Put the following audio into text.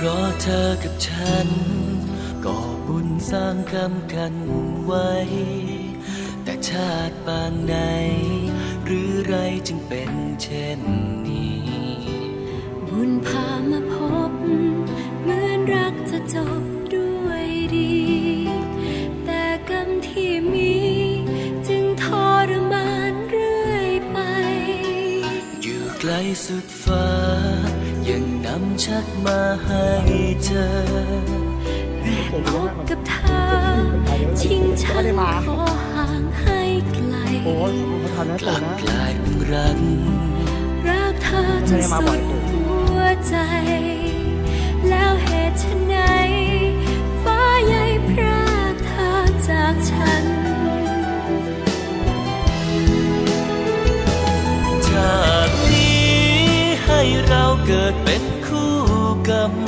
เพราะเธอกับฉัน ก็บุญสร้างกรรมกันไว้ แต่ชาติปางไหน หรือไรจึงเป็นเช่นนี้ บุญพามาพบ เหมือนรักจะจบด้วยดี แต่กรรมที่มีจึงทรมานเรื่อยไป อยู่ไกลสุดฟ้า ยังนำชักมาให้เจอแรกพบกับเธอชิงฉันขอห่างให้ไกลโอ้ยเขาทำนะกตัวลับนะกลายเป็นรักรักเธอจนสุด เกิดเป็นคู่กรรม